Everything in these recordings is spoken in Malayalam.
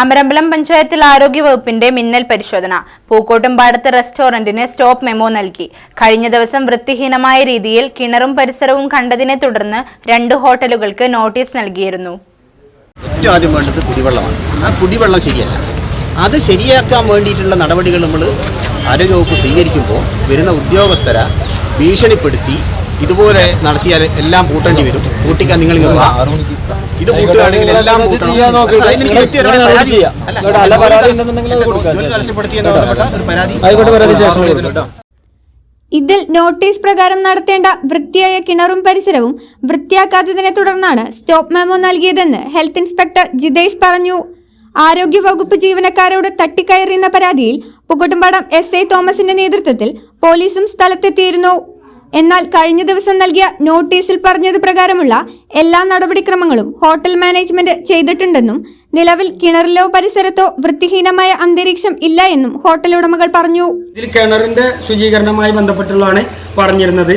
Amarambalam പഞ്ചായത്തിൽ ആരോഗ്യവകുപ്പിന്റെ മിന്നൽ പരിശോധന. പൂക്കോട്ടുംപാടത്ത് റെസ്റ്റോറന്റിന് സ്റ്റോപ്പ് മെമ്മോ നൽകി. കഴിഞ്ഞ ദിവസം വൃത്തിഹീനമായ രീതിയിൽ കിണറും പരിസരവും കണ്ടതിനെ തുടർന്ന് രണ്ട് ഹോട്ടലുകൾക്ക് നോട്ടീസ് നൽകിയിരുന്നു. ഏറ്റവും ആദ്യം വേണ്ടത് കുടിവെള്ളമാണ്. ആ കുടിവെള്ളം ശരിയല്ല. അത് ശരിയാക്കാൻ വേണ്ടിയിട്ടുള്ള നടപടികൾ നമ്മൾ ആരോഗ്യവകുപ്പ് സ്വീകരിക്കുമ്പോൾ വരുന്ന ഉദ്യോഗസ്ഥരെ ഭീഷണിപ്പെടുത്തി ഇതുപോലെ നടത്തിയാൽ എല്ലാം പൂട്ടേണ്ടി വരും. പൂട്ടിക്കാൻ നിങ്ങൾ. ഇത് എല്ലാം ഇതിൽ നോട്ടീസ് പ്രകാരം നടത്തേണ്ട വൃത്തിയായ കിണറും പരിസരവും വൃത്തിയാക്കാത്തതിനെ തുടർന്നാണ് സ്റ്റോപ്പ് മെമ്മോ നൽകിയതെന്ന് ഹെൽത്ത് ഇൻസ്പെക്ടർ ജിതേഷ് പറഞ്ഞു. ആരോഗ്യവകുപ്പ് ജീവനക്കാരോട് തട്ടിക്കയറിയുന്ന പരാതിയിൽ പുകട്ടുംപാടം എസ് ഐ തോമസിന്റെ നേതൃത്വത്തിൽ പോലീസും സ്ഥലത്തെത്തിയിരുന്നു. എന്നാൽ കഴിഞ്ഞ ദിവസം നൽകിയ നോട്ടീസിൽ പറഞ്ഞത് പ്രകാരമുള്ള എല്ലാ നടപടിക്രമങ്ങളും ഹോട്ടൽ മാനേജ്മെന്റ് ചെയ്തിട്ടുണ്ടെന്നും നിലവിൽ കിണറിലോ പരിസരത്തോ വൃത്തിഹീനമായ അന്തരീക്ഷം ഇല്ല എന്നും ഹോട്ടൽ ഉടമകൾ പറഞ്ഞു. ഇതിൽ കിണറിന്റെ ശുചീകരണവുമായി ബന്ധപ്പെട്ടുള്ളതാണ് പറഞ്ഞിരുന്നത്.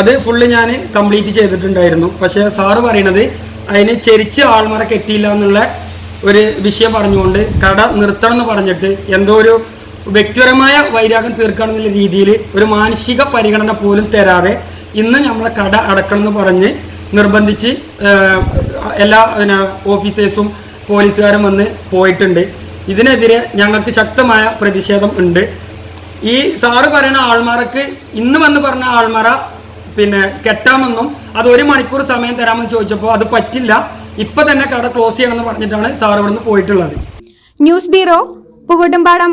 അത് ഫുള്ള് ഞാൻ കംപ്ലീറ്റ് ചെയ്തിട്ടുണ്ടായിരുന്നു. പക്ഷേ സാറ് പറയണത് അതിന് ചെരിച്ച് ആൾമറ കെട്ടിയില്ല എന്നുള്ള ഒരു വിഷയം പറഞ്ഞുകൊണ്ട് കട നിർത്തണം എന്ന് പറഞ്ഞിട്ട് എന്തോ ഒരു വ്യക്തിപരമായ വൈരാഗ്യം എന്നുള്ള രീതിയിൽ ഒരു മാനസിക പരിഗണന പോലും തരാതെ ഇന്ന് നമ്മളെ കട അടക്കണം എന്ന് പറഞ്ഞ് നിർബന്ധിച്ച് എല്ലാ പിന്നെ ഓഫീസേഴ്സും പോലീസുകാരും വന്ന് പോയിട്ടുണ്ട്. ഇതിനെതിരെ ഞങ്ങൾക്ക് ശക്തമായ പ്രതിഷേധം ഉണ്ട്. ഈ സാറ് പറയുന്ന ആൾമാർക്ക് ഇന്ന് വന്ന് പറഞ്ഞ ആൾമാറ പിന്നെ കെട്ടാമെന്നും അത് ഒരു മണിക്കൂർ സമയം തരാമെന്ന് ചോദിച്ചപ്പോൾ അത് പറ്റില്ല. ഇപ്പൊ തന്നെ കട ക്ലോസ് ചെയ്യണമെന്ന് പറഞ്ഞിട്ടാണ് സാർ ഇവിടുന്ന് പോയിട്ടുള്ളത്. News bureau Pukattumpadam.